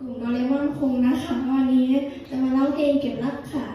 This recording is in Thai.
กลุ่มโดเรมอนคงนะคะ วันนี้จะมาเล่าเพลงเก็บรักค่ะ